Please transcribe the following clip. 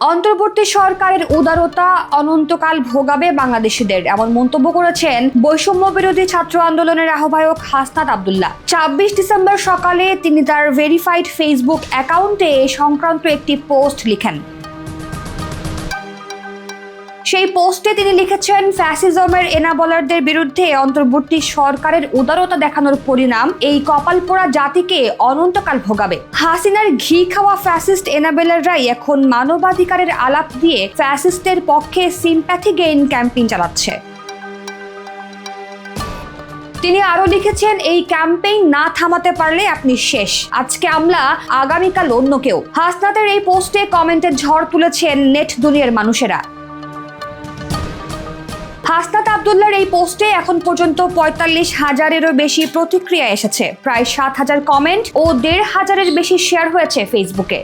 অন্তর্বর্তী সরকারের উদারতা অনন্তকাল ভোগাবে বাংলাদেশিদের, এমন মন্তব্য করেছেন বৈষম্য বিরোধী ছাত্র আন্দোলনের আহ্বায়ক হাসনাত আবদুল্লাহ। ছাব্বিশ ডিসেম্বর সকালে তিনি তার ভেরিফাইড ফেসবুক অ্যাকাউন্টে সংক্রান্ত একটি পোস্ট লিখেন। সেই পোস্টে তিনি লিখেছেন, ফ্যাসিজমের এনাবলারদের বিরুদ্ধে অন্তর্বর্তী সরকারের উদারতা দেখানোর পরিণাম এই কপালপোড়া জাতিকে অনন্তকাল ভোগাবে। হাসিনার ঘি খাওয়া ফ্যাসিস্ট এনাবেলাররাই এখন মানবাধিকারের আলাপ দিয়ে ফ্যাসিস্টের পক্ষে সিম্প্যাথি গেইন ক্যাম্পেইন চালাচ্ছে। তিনি আরও লিখেছেন, এই ক্যাম্পেইন না থামাতে পারলে আপনি শেষ। আজকে আমরা আগামীকাল অন্য কেউ। হাসনাতের এই পোস্টে কমেন্টের ঝড় তুলেছেন নেট দুনিয়ার মানুষেরা। হাসনাত আবদুল্লার এই পোস্টে এখন পর্যন্ত পঁয়তাল্লিশ হাজারেরও বেশি প্রতিক্রিয়া এসেছে। প্রায় সাত হাজার কমেন্ট ও দেড় হাজারের বেশি শেয়ার হয়েছে ফেসবুকে